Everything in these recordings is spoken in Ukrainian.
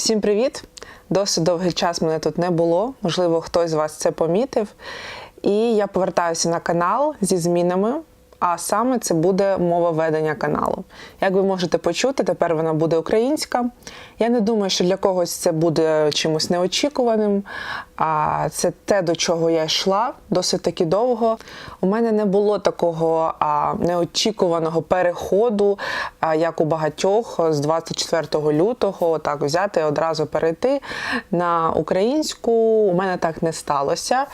Всім привіт! Досить довгий час мене тут не було. Можливо, хтось з вас це помітив. І я повертаюся на канал зі змінами. А саме це буде мова ведення каналу. Як ви можете почути, тепер вона буде українська. Я не думаю, що для когось це буде чимось неочікуваним. А це те, до чого я йшла досить таки довго. У мене не було такого а, неочікуваного переходу, а, як у багатьох з 24 лютого, так взяти і одразу перейти на українську. У мене так не сталося.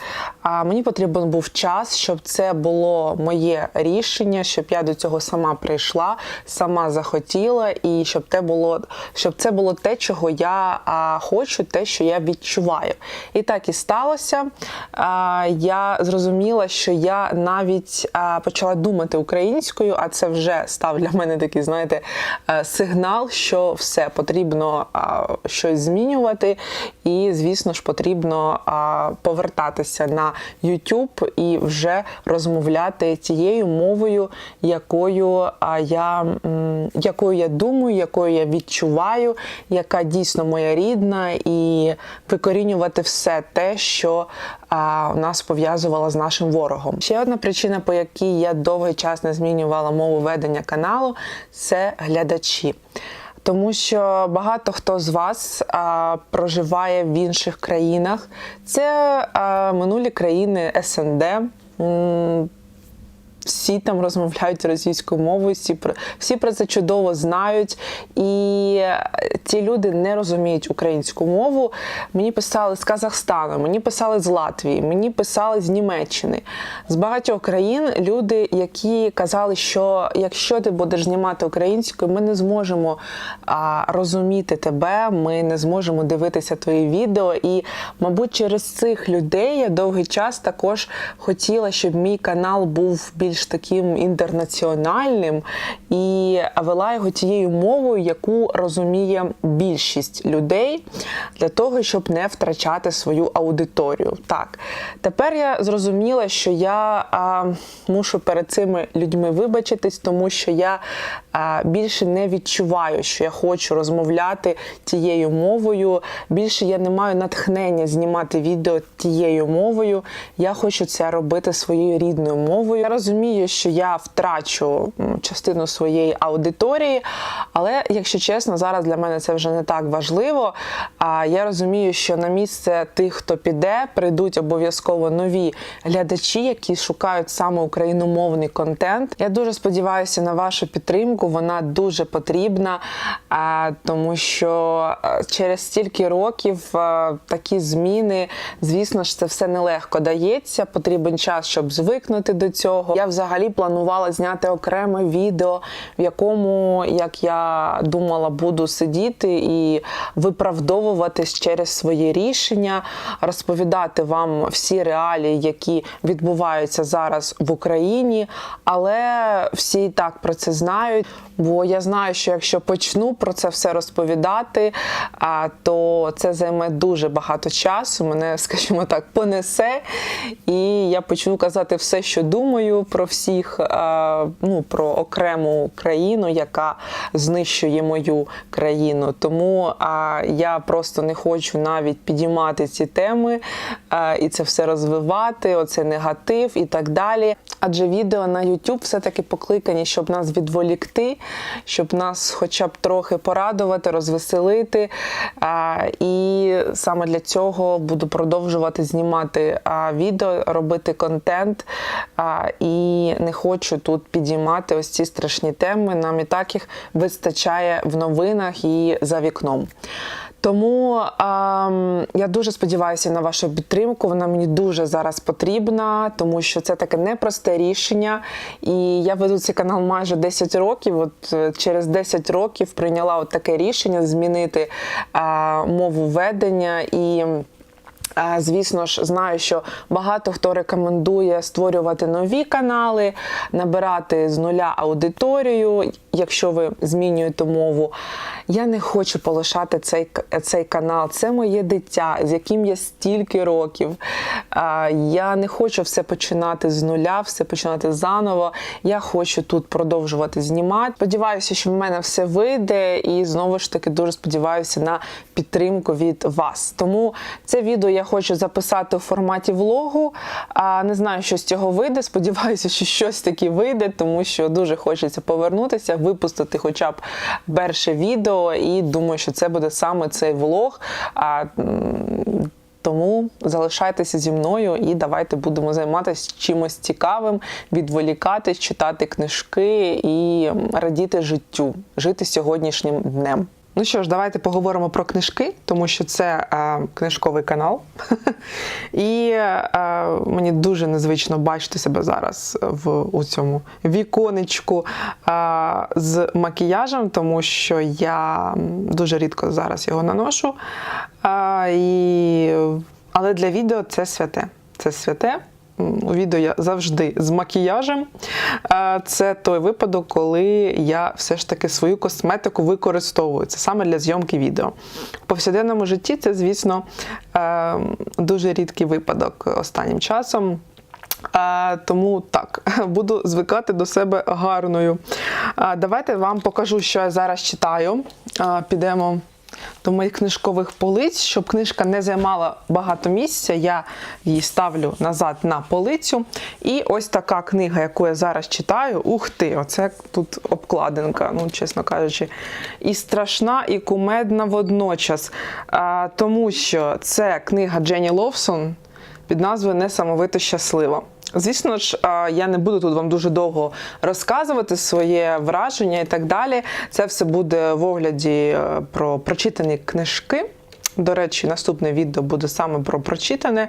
А мені потрібен був час, щоб це було моє рішення, щоб я до цього сама прийшла, сама захотіла, і щоб те було, щоб це було те, чого я а, хочу, те, що я відчуваю. І так і сталося. А, я зрозуміла, що я навіть а, почала думати українською, а це вже став для мене такий, знаєте, е, сигнал, що все потрібно а, щось змінювати. І, звісно ж, потрібно а, повертатися на YouTube і вже розмовляти тією мовою, якою я, якою я думаю, якою я відчуваю, яка дійсно моя рідна, і викорінювати все те, що а, нас пов'язувало з нашим ворогом. Ще одна причина, по якій я довгий час не змінювала мову ведення каналу, це глядачі. Тому що багато хто з вас а, проживає в інших країнах. Це а, минулі країни СНД. Всі там розмовляють російською мовою, всі про всі про це чудово знають, і ці люди не розуміють українську мову. Мені писали з Казахстану, мені писали з Латвії, мені писали з Німеччини, з багатьох країн люди, які казали, що якщо ти будеш знімати українською, ми не зможемо а, розуміти тебе, ми не зможемо дивитися твої відео. І, мабуть, через цих людей я довгий час також хотіла, щоб мій канал був більш таким інтернаціональним і вела його тією мовою, яку розуміє більшість людей, для того, щоб не втрачати свою аудиторію. Так, тепер я зрозуміла, що я а, мушу перед цими людьми вибачитись, тому що я а, більше не відчуваю, що я хочу розмовляти тією мовою. Більше я не маю натхнення знімати відео тією мовою. Я хочу це робити своєю рідною мовою. Я розумію, що я втрачу частину своєї аудиторії, але якщо чесно, зараз для мене це вже не так важливо. А я розумію, що на місце тих, хто піде, прийдуть обов'язково нові глядачі, які шукають саме україномовний контент. Я дуже сподіваюся на вашу підтримку. Вона дуже потрібна, тому що е, через стільки років е, такі зміни, звісно ж, це все нелегко дається. Потрібен час, щоб звикнути до цього. Я взагалі планувала зняти окреме відео, в якому, як я думала, буду сидіти і виправдовуватись через своє рішення, розповідати вам всі реалії, які відбуваються зараз в Україні. Але всі і так про це знають. Бо я знаю, що якщо почну про це все розповідати, то це займе дуже багато часу. Мене, скажімо так, понесе, і я почну казати все, що думаю про всіх, ну про окрему країну, яка знищує мою країну. Тому я просто не хочу навіть підіймати ці теми і це все розвивати, оцей негатив і так далі. Адже відео на YouTube все-таки покликані, щоб нас відволікти, щоб нас хоча б трохи порадувати, розвеселити. І саме для цього буду продовжувати знімати відео, робити контент. І не хочу тут підіймати ось ці страшні теми. Нам і так їх вистачає в новинах і за вікном. Тому ем, я дуже сподіваюся на вашу підтримку. Вона мені дуже зараз потрібна, тому що це таке непросте рішення. І я веду цей канал майже 10 років. От е, через 10 років прийняла от таке рішення змінити е, мову ведення і. Звісно ж, знаю, що багато хто рекомендує створювати нові канали, набирати з нуля аудиторію, якщо ви змінюєте мову. Я не хочу полишати цей, цей канал. Це моє дитя, з яким я стільки років. Я не хочу все починати з нуля, все починати заново. Я хочу тут продовжувати знімати. Сподіваюся, що в мене все вийде, і знову ж таки дуже сподіваюся на підтримку від вас. Тому це відео я хочу записати у форматі влогу. А не знаю, що з цього вийде. Сподіваюся, що щось таке вийде, тому що дуже хочеться повернутися, випустити хоча б перше відео, і думаю, що це буде саме цей влог. А, тому залишайтеся зі мною і давайте будемо займатися чимось цікавим, відволікатись, читати книжки і радіти життю, жити сьогоднішнім днем. Ну що ж, давайте поговоримо про книжки, тому що це е, книжковий канал. І е, мені дуже незвично бачити себе зараз в у цьому віконечку е, з макіяжем, тому що я дуже рідко зараз його наношу. Е, і... Але для відео це святе. Це святе. У відео я завжди з макіяжем. Це той випадок, коли я все ж таки свою косметику використовую. Це саме для зйомки відео. В повсякденному житті це, звісно, е, дуже рідкий випадок останнім часом. Тому так, буду звикати до себе гарною. Давайте вам покажу, що я зараз читаю. Підемо до моїх книжкових полиць, щоб книжка не займала багато місця. Я її ставлю назад на полицю. І ось така книга, яку я зараз читаю. Ух ти, оце тут обкладинка, ну, чесно кажучи, і страшна, і кумедна водночас. А, тому що це книга Дженні Ловсон під назвою Несамовито щаслива. Звісно ж, я не буду тут вам дуже довго розказувати своє враження і так далі. Це все буде в огляді е, про прочитані книжки. До речі, наступне відео буде саме про прочитане.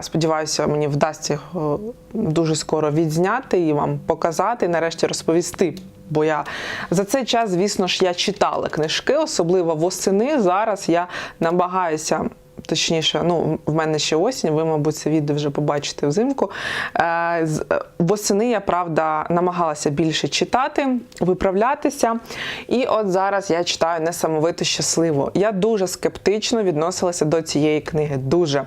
Сподіваюся, мені вдасться його дуже скоро відзняти і вам показати, і нарешті розповісти. Бо я за цей час, звісно ж, я читала книжки, особливо восени. Зараз я намагаюся. Точніше, ну в мене ще осінь, ви, мабуть, це відео вже побачите взимку. Е, е, Восени я правда намагалася більше читати, виправлятися. І от зараз я читаю несамовито щасливо. Я дуже скептично відносилася до цієї книги. Дуже.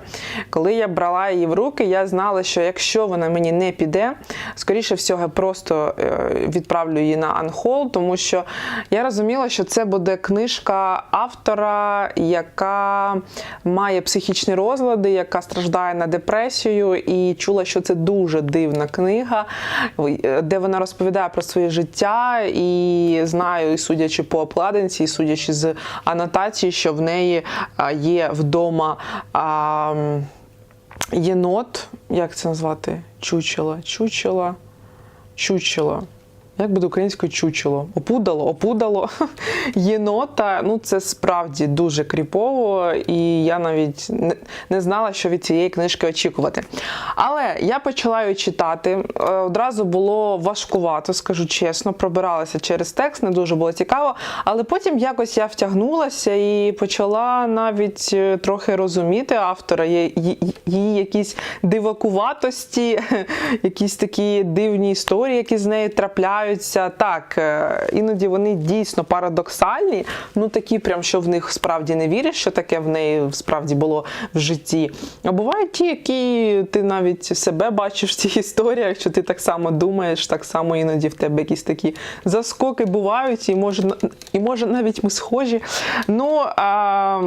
Коли я брала її в руки, я знала, що якщо вона мені не піде, скоріше всього, я просто е, відправлю її на анхол, тому що я розуміла, що це буде книжка автора, яка має психічні розлади, яка страждає на депресію, і чула, що це дуже дивна книга, де вона розповідає про своє життя, і знаю, судячи по обкладинці, судячи з анотації, що в неї є вдома. Єнот, як це назвати? Чучело, чучело, чучело. Як буде українською чучело? Опудало, опудало. Єнота. Ну, це справді дуже кріпово, і я навіть не, знала, що від цієї книжки очікувати. Але я почала її читати. Е, Одразу було важкувато, скажу чесно, пробиралася через текст, не дуже було цікаво. Але потім якось я втягнулася і почала навіть е, трохи розуміти автора, її якісь дивакуватості, якісь такі дивні історії, які з нею трапляються. Так, е, іноді вони дійсно парадоксальні, ну такі, прям що в них справді не віриш, що таке в неї справді було в житті. А бувають ті, які ти навіть себе бачиш в цих історіях, що ти так само думаєш, так само іноді в тебе якісь такі заскоки бувають, і може, і може навіть ми схожі. Ну, а,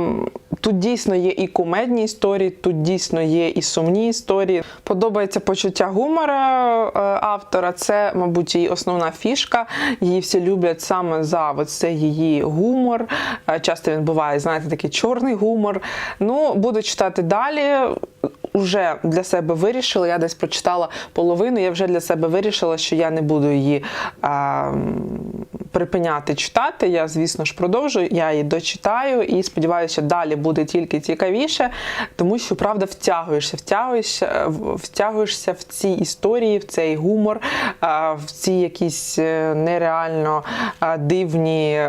тут дійсно є і кумедні історії, тут дійсно є і сумні історії. Подобається почуття гумора е, автора. Це, мабуть, її основна фішка. Її всі люблять саме за це її гумор. Е, Часто він буває, знаєте, такий чорний гумор. Ну, буду читати далі. Уже для себе вирішила, я десь прочитала половину, я вже для себе вирішила, що я не буду її а, м, припиняти читати. Я, звісно ж, продовжую, я її дочитаю і сподіваюся, далі буде тільки цікавіше, тому що правда втягуєшся, втягуєшся, в- втягуєшся в ці історії, в цей гумор, в ці якісь е, нереально дивні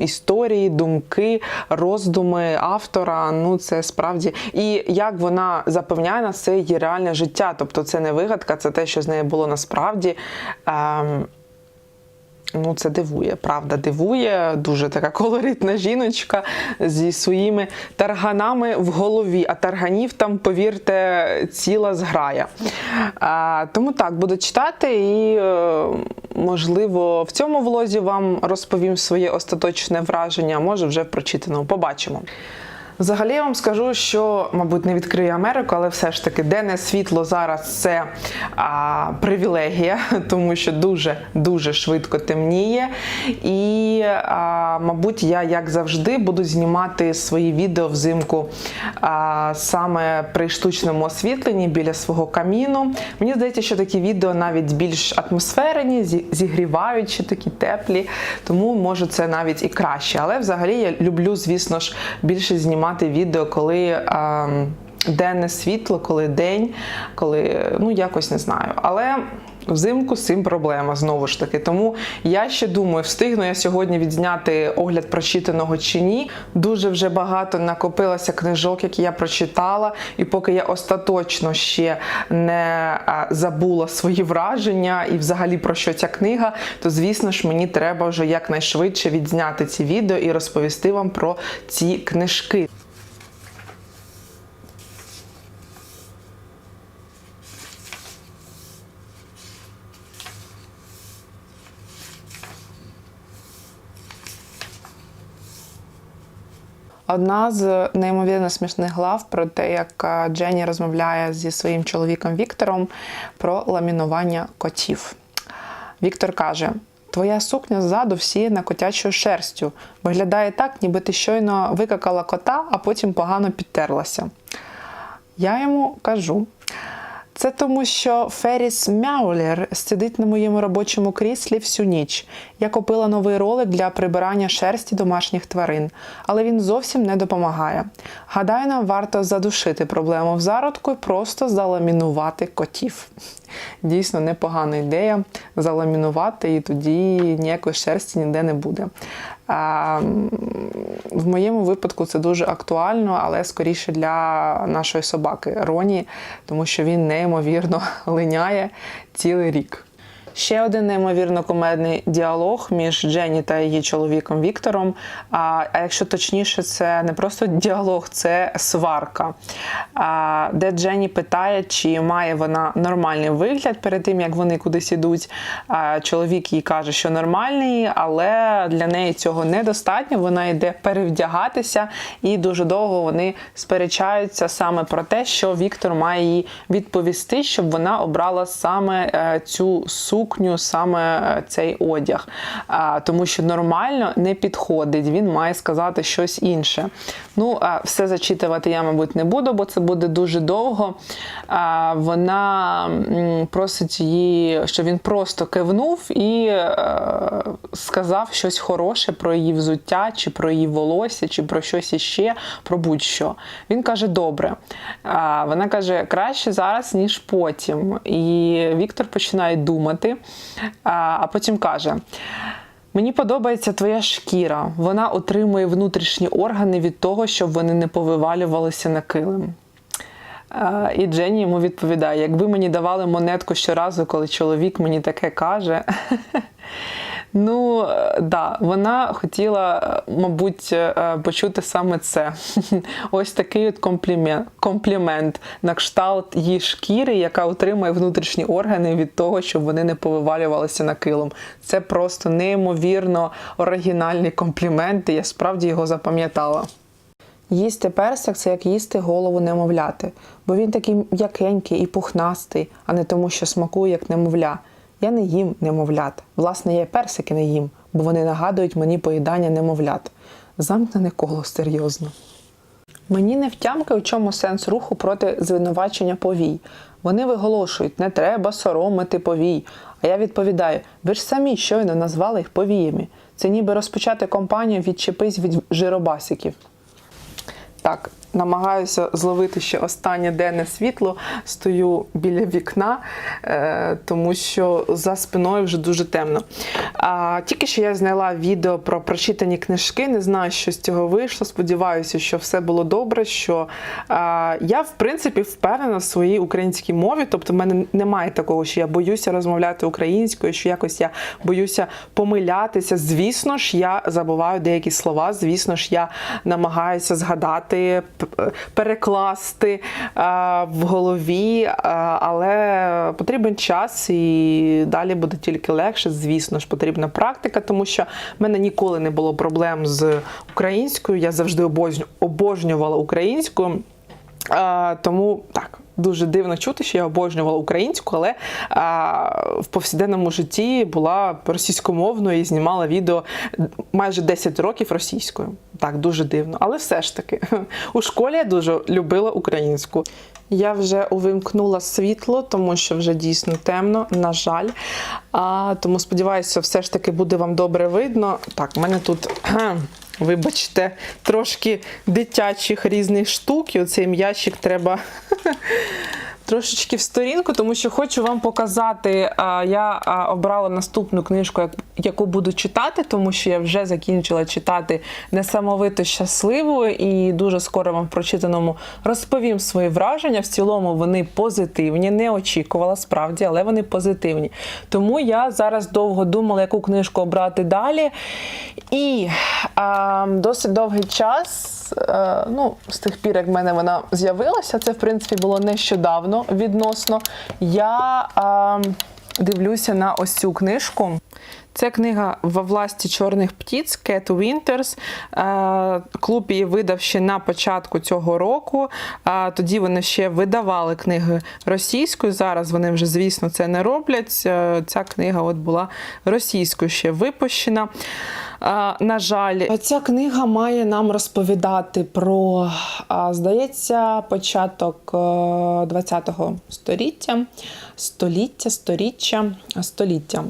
історії, думки, роздуми автора. Ну це справді і як вона запевняє нас, це її реальне життя. Тобто це не вигадка, це те, що з нею було насправді. Ем, Ну, це дивує, правда, дивує. Дуже така колоритна жіночка зі своїми тарганами в голові. А тарганів там, повірте, ціла зграя. А, тому так, буду читати і, е, можливо, в цьому влозі вам розповім своє остаточне враження, може вже в прочитаному. Побачимо. Взагалі я вам скажу, що, мабуть, не відкрию Америку, але все ж таки денне світло зараз це а, привілегія, тому що дуже дуже швидко темніє. І, а, мабуть, я, як завжди, буду знімати свої відео взимку а, саме при штучному освітленні біля свого каміну. Мені здається, що такі відео навіть більш атмосферні, зігріваючі, такі теплі, тому може це навіть і краще. Але взагалі я люблю, звісно ж, більше знімати відео, коли. А, Денне світло, коли день, коли ну якось не знаю. Але взимку з цим проблема знову ж таки. Тому я ще думаю, встигну я сьогодні відзняти огляд прочитаного чи ні. Дуже вже багато накопилося книжок, які я прочитала, і поки я остаточно ще не забула свої враження і взагалі про що ця книга, то звісно ж мені треба вже якнайшвидше відзняти ці відео і розповісти вам про ці книжки. Одна з неймовірно смішних глав про те, як е, Дженні розмовляє зі своїм чоловіком Віктором про ламінування котів. Віктор каже: Твоя сукня ззаду всіяна котячою шерстю. Виглядає так, ніби ти щойно викакала кота, а потім погано підтерлася. Я йому кажу. Це тому, що Феріс Мяулер сидить на моєму робочому кріслі всю ніч. Я купила новий ролик для прибирання шерсті домашніх тварин, але він зовсім не допомагає. Гадаю, нам варто задушити проблему в зародку і просто заламінувати котів. Дійсно непогана ідея заламінувати, і тоді ніякої шерсті ніде не буде. В моєму випадку це дуже актуально, але скоріше для нашої собаки Роні, тому що він неймовірно линяє цілий рік. Ще один неймовірно кумедний діалог між Дженні та її чоловіком Віктором. А, а якщо точніше, це не просто діалог, це сварка, а, де Дженні питає, чи має вона нормальний вигляд перед тим, як вони кудись ідуть. А, чоловік їй каже, що нормальний, але для неї цього недостатньо. Вона йде перевдягатися, і дуже довго вони сперечаються саме про те, що Віктор має їй відповісти, щоб вона обрала саме е, цю сукню, саме е, цей одяг. Тому що нормально не підходить, він має сказати щось інше. Ну, все зачитувати я, мабуть, не буду, бо це буде дуже довго. Вона просить її, щоб він просто кивнув і е, сказав щось хороше про її взуття, чи про її волосся, чи про щось іще, про будь-що. Він каже: добре. Вона каже, краще зараз, ніж потім. І Віктор починає думати, а, потім каже. Мені подобається твоя шкіра. Вона отримує внутрішні органи від того, щоб вони не повивалювалися на килим. І Дженні йому відповідає: якби мені давали монетку щоразу, коли чоловік мені таке каже. Ну, е, да, вона хотіла, е, мабуть, е, почути саме це. Ось такий от комплімент, комплімент на кшталт її шкіри, яка отримує внутрішні органи від того, щоб вони не повивалювалися на килом. Це просто неймовірно оригінальний комплімент, і я справді його запам'ятала. Їсти персик це як їсти голову немовляти, бо він такий м'якенький і пухнастий, а не тому, що смакує як немовля. Я не їм немовлят. Власне, я персики не їм, бо вони нагадують мені поїдання немовлят. Замкнене коло серйозно. Мені не втямки, у чому сенс руху проти звинувачення повій. Вони виголошують, не треба соромити повій. А я відповідаю: ви ж самі щойно назвали їх повіями. Це ніби розпочати кампанію відчепись від жиробасиків. Так, намагаюся зловити ще останнє денне світло. Стою біля вікна, е, тому що за спиною вже дуже темно. А, тільки що я зняла відео про прочитані книжки. Не знаю, що з цього вийшло. Сподіваюся, що все було добре. Що я, в принципі, впевнена в своїй українській мові. Тобто, в мене немає такого, що я боюся розмовляти українською, що якось я боюся помилятися. Звісно ж, я забуваю деякі слова. Звісно ж, я намагаюся згадати, перекласти в голові, але потрібен час і далі буде тільки легше. Звісно ж, потрібна практика, тому що в мене ніколи не було проблем з українською. Я завжди обожнювала українську. Тому так. Дуже дивно чути, що я обожнювала українську, але а, в повсякденному житті була російськомовною і знімала відео майже 10 років російською. Так, дуже дивно. Але все ж таки, у школі я дуже любила українську. Я вже увімкнула світло, тому що вже дійсно темно, на жаль. А, тому сподіваюся, все ж таки буде вам добре видно. Так, в мене тут. Вибачте, трошки дитячих різних штук, і оцей м'ячик треба трошечки в сторінку, тому що хочу вам показати. Я обрала наступну книжку, яку буду читати, тому що я вже закінчила читати несамовито щасливу і дуже скоро вам в прочитаному розповім свої враження. В цілому вони позитивні. Не очікувала справді, але вони позитивні. Тому я зараз довго думала, яку книжку обрати далі. І а, досить довгий час. Е, Ну, з тих пір, як в мене вона з'явилася, це в принципі було нещодавно відносно. Я а, дивлюся на ось цю книжку. Це книга во власті чорних птіць Кет Winters. Е, Клуб її видав ще на початку цього року. Е, Тоді вони ще видавали книги російською. Зараз вони вже, звісно, це не роблять. Е, Ця книга от була російською ще випущена. Е, На жаль, ця книга має нам розповідати про, здається, початок е, 20-го століття, століття, сторіччя, століття.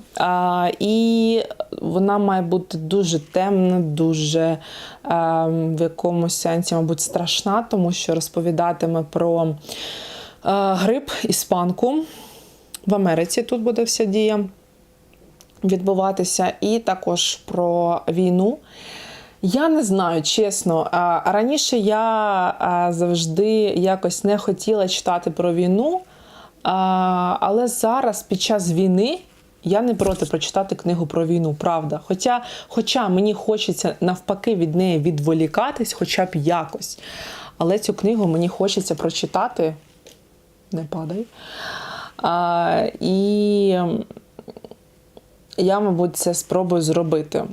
І вона має бути дуже темна, дуже е, в якомусь сенсі, мабуть, страшна, тому що розповідатиме про е, грип іспанку. В Америці тут буде вся дія відбуватися, і також про війну. Я не знаю, чесно. Раніше я завжди якось не хотіла читати про війну, але зараз, під час війни, я не проти прочитати книгу про війну, правда. Хоча, хоча мені хочеться навпаки від неї відволікатись, хоча б якось. Але цю книгу мені хочеться прочитати. Не падай. А, і я, мабуть, це спробую зробити.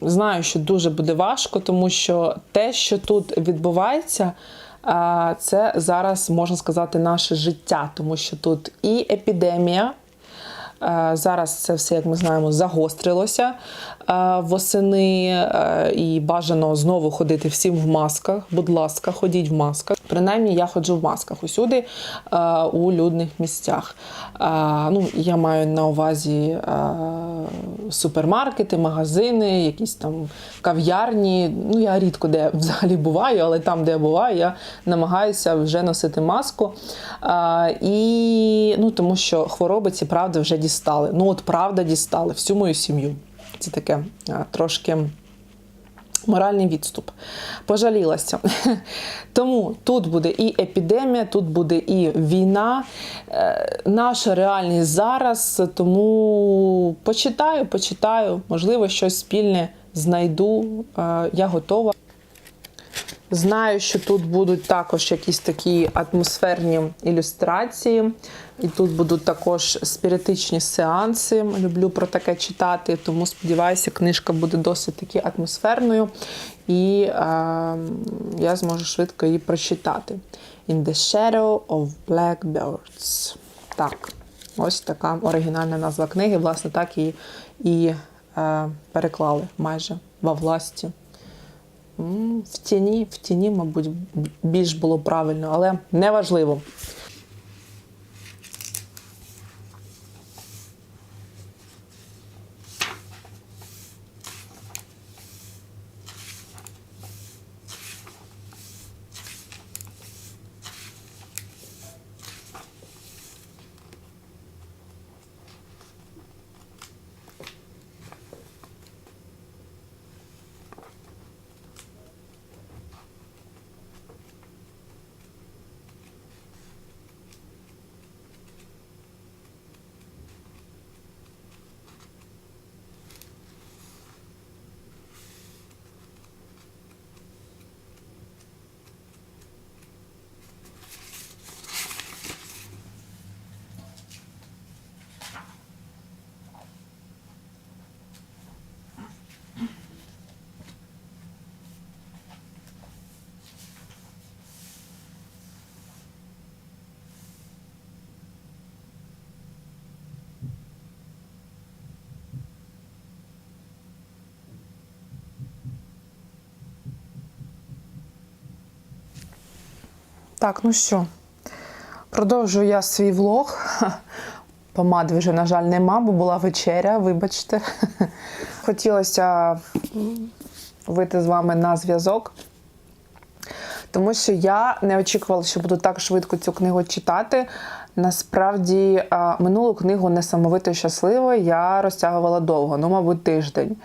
Знаю, що дуже буде важко, тому що те, що тут відбувається, це зараз можна сказати наше життя, тому що тут і епідемія. Зараз це все, як ми знаємо, загострилося восени, і бажано знову ходити всім в масках. Будь ласка, ходіть в масках. Принаймні, я ходжу в масках усюди е, у людних місцях. Е, Ну, я маю на увазі е, супермаркети, магазини, якісь там кав'ярні. Ну, я рідко де взагалі буваю, але там, де я буваю, я намагаюся вже носити маску. І, ну, тому що хвороби ці правда вже дістали. Ну, от правда дістали всю мою сім'ю. Це таке трошки. Моральний відступ. Пожалілася. Тому тут буде і епідемія, тут буде і війна. Е, Наша реальність зараз. Тому почитаю, почитаю, можливо, щось спільне знайду. Е, Я готова. Знаю, що тут будуть також якісь такі атмосферні ілюстрації, і тут будуть також спіритичні сеанси. Люблю про таке читати, тому сподіваюся, книжка буде досить таки атмосферною, і е, я зможу швидко її прочитати. In the Shadow of Blackbirds. Так, ось така оригінальна назва книги. Власне, так і, і е, переклали майже во власті. В тіні, в тіні, мабуть, більш було правильно, але неважливо. Так, ну що, продовжую я свій влог. Помади вже, на жаль, нема, бо була вечеря, вибачте. Хотілося вийти з вами на зв'язок, тому що я не очікувала, що буду так швидко цю книгу читати. Насправді, минулу книгу несамовито щаслива я розтягувала довго, ну, мабуть, тиждень.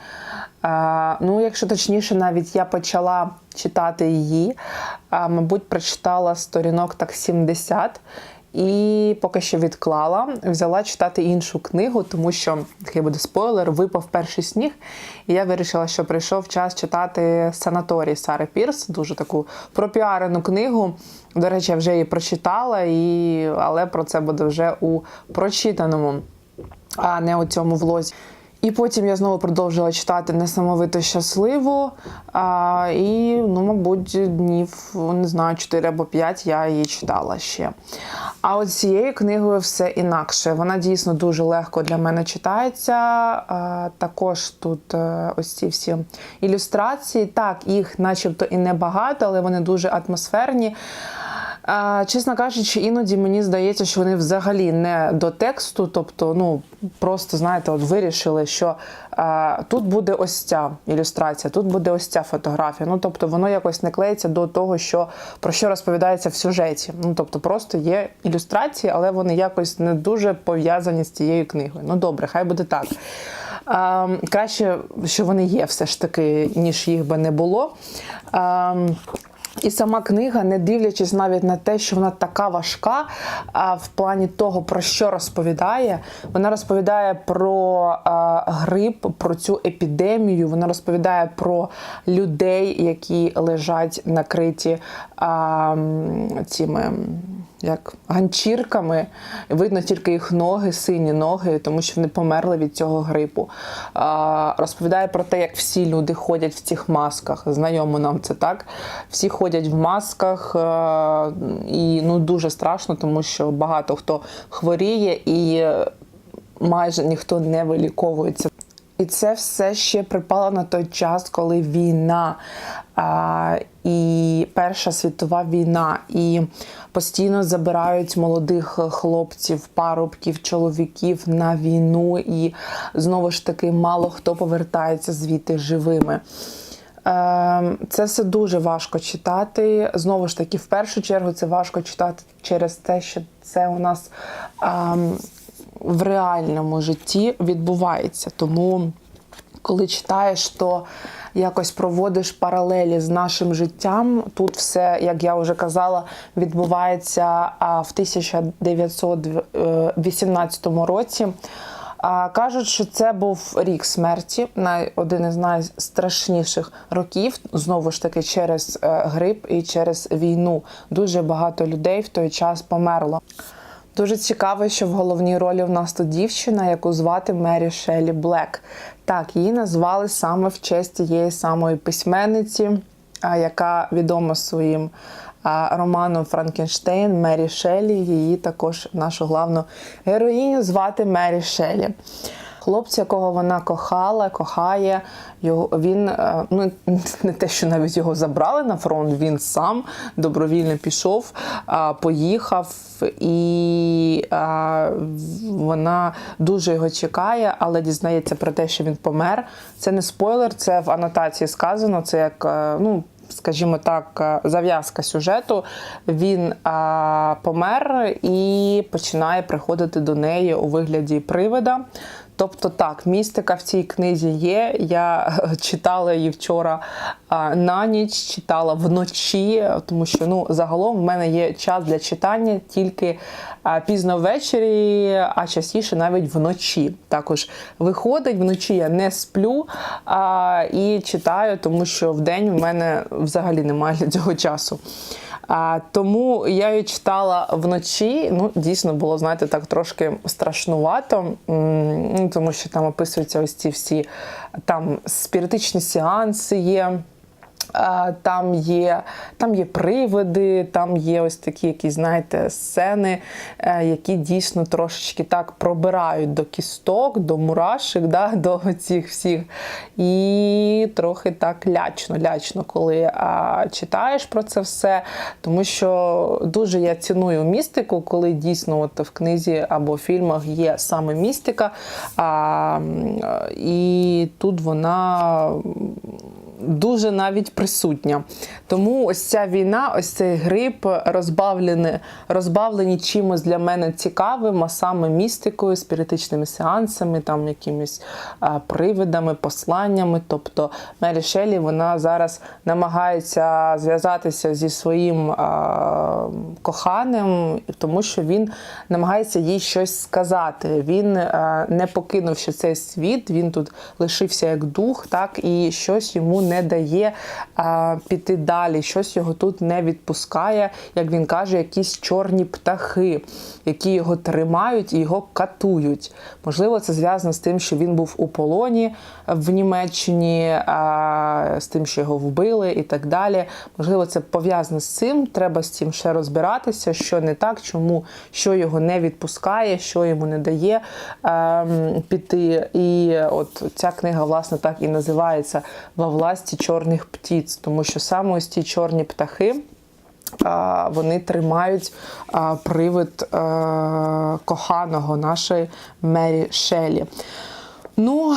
Ну, якщо точніше, навіть я почала читати її, мабуть, прочитала сторінок так 70. І поки що відклала, взяла читати іншу книгу, тому що такий буде спойлер, випав перший сніг. І я вирішила, що прийшов час читати санаторій Сари Пірс, дуже таку пропіарену книгу. До речі, я вже її прочитала, і... але про це буде вже у прочитаному, а не у цьому влозі. І потім я знову продовжила читати несамовито щасливо. А, і, ну, мабуть, днів не знаю, 4 або 5 я її читала ще. А от цією книгою все інакше. Вона дійсно дуже легко для мене читається. А, також тут е, ось ці всі ілюстрації. Так, їх начебто і небагато, але вони дуже атмосферні. Чесно кажучи, іноді мені здається, що вони взагалі не до тексту, тобто, ну просто знаєте, от вирішили, що а, тут буде ось ця ілюстрація, тут буде ось ця фотографія. Ну тобто, воно якось не клеїться до того, що про що розповідається в сюжеті. Ну тобто, просто є ілюстрації, але вони якось не дуже пов'язані з цією книгою. Ну добре, хай буде так. А, краще, що вони є, все ж таки, ніж їх би не було. А, і сама книга, не дивлячись навіть на те, що вона така важка, а в плані того, про що розповідає, вона розповідає про грип, про цю епідемію. Вона розповідає про людей, які лежать накриті цими як ганчірками. Видно тільки їх ноги, сині ноги, тому що вони померли від цього грипу. А, Розповідає про те, як всі люди ходять в цих масках. Знайомо нам це так. Всі ходять в масках, а, і ну дуже страшно, тому що багато хто хворіє і майже ніхто не виліковується. І це все ще припало на той час, коли війна а, і Перша світова війна, і постійно забирають молодих хлопців, парубків, чоловіків на війну, і знову ж таки мало хто повертається звідти живими. Ем, Це все дуже важко читати. Знову ж таки, в першу чергу, це важко читати через те, що це у нас. В реальному житті відбувається. Тому, коли читаєш, то якось проводиш паралелі з нашим життям. Тут все, як я вже казала, відбувається в 1918 році. Кажуть, що це був рік смерті, один із найстрашніших років. Знову ж таки, через е, грип і через війну. Дуже багато людей в той час померло. Дуже цікаво, що в головній ролі в нас тут дівчина, яку звати Мері Шелі Блек. Так, її назвали саме в честь тієї самої письменниці, яка відома своїм романом Франкенштейн Мері Шелі. Її також нашу главну героїню звати Мері Шелі. Хлопця, якого вона кохала, кохає, його він е, ну не те, що навіть його забрали на фронт, він сам добровільно пішов, поїхав, і вона дуже його чекає, але дізнається про те, що він помер. Це не спойлер, це в анотації сказано. Це як е, ну. Скажімо так, е, зав'язка сюжету, він а, помер і починає приходити до неї у вигляді привида. Тобто так, містика в цій книзі є. Я читала її вчора на ніч, читала вночі, тому що ну, загалом в мене є час для читання тільки пізно ввечері, а частіше навіть вночі. Також виходить, вночі я не сплю а, і читаю, тому що в день в мене взагалі немає для цього часу. А, Тому я її читала вночі. Ну, дійсно було, знаєте, так трошки страшнувато, ну, тому що там описуються ось ці всі там спіритичні сеанси є. Там є, там є привиди, там є ось такі якісь, знаєте, сцени, е, які дійсно трошечки так пробирають до кісток, до мурашек, да, до цих всіх. І трохи так лячно, лячно, коли а, читаєш про це все. Тому що дуже я ціную містику, коли дійсно от в книзі або фільмах є саме містика. А, і тут вона дуже навіть присутня. Тому ось ця війна, ось цей гриб розбавлений, розбавлені чимось для мене цікавим, а саме містикою, спіритичними сеансами, там якимись привидами, посланнями. Тобто Мері Шелі вона зараз намагається зв'язатися зі своїм а, коханим, тому що він намагається їй щось сказати. Він а, не покинувши цей світ, він тут лишився як дух, так і щось йому не дає а, піти далі, щось його тут не відпускає, як він каже, якісь чорні птахи, які його тримають і його катують. Можливо, це зв'язано з тим, що він був у полоні в Німеччині, а, з тим, що його вбили і так далі. Можливо, це пов'язано з цим. Треба з цим ще розбиратися, що не так, чому що його не відпускає, що йому не дає ем, піти. І от ця книга, власне, так і називається Во власті чорних птіць, тому що саме ось ті чорні птахи. Вони тримають привид коханого нашої Мері Шелі. Ну,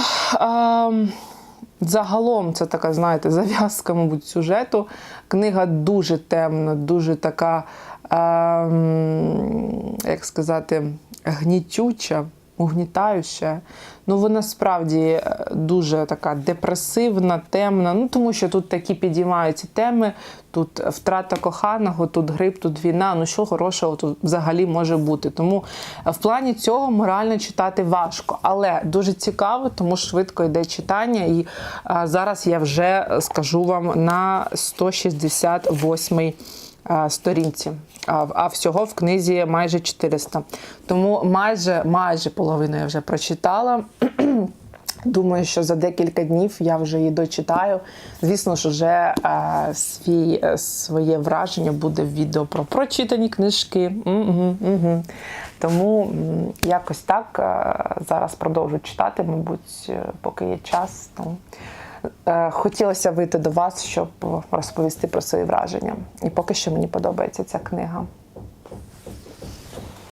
загалом це така, знаєте, зав'язка, мабуть, сюжету. Книга дуже темна, дуже така, ем, як сказати, гнітюча, угнітаюча. Ну, вона справді е, дуже така депресивна, темна. Ну, тому що тут такі підіймаються теми. Тут втрата коханого, тут гриб, тут війна. Ну що хорошого тут взагалі може бути. Тому е, в плані цього морально читати важко, але дуже цікаво, тому швидко йде читання. І а, зараз я вже скажу вам на 168 а, сторінці. А, всього в книзі майже 400. Тому майже майже половину я вже прочитала. Думаю, що за декілька днів я вже її дочитаю. Звісно ж, вже е, свій, е, своє враження буде в відео про прочитані книжки. Угу, угу. Тому якось так е, зараз продовжу читати, мабуть, е, поки є час. Тому, е, хотілося вийти до вас, щоб розповісти про свої враження. І поки що мені подобається ця книга.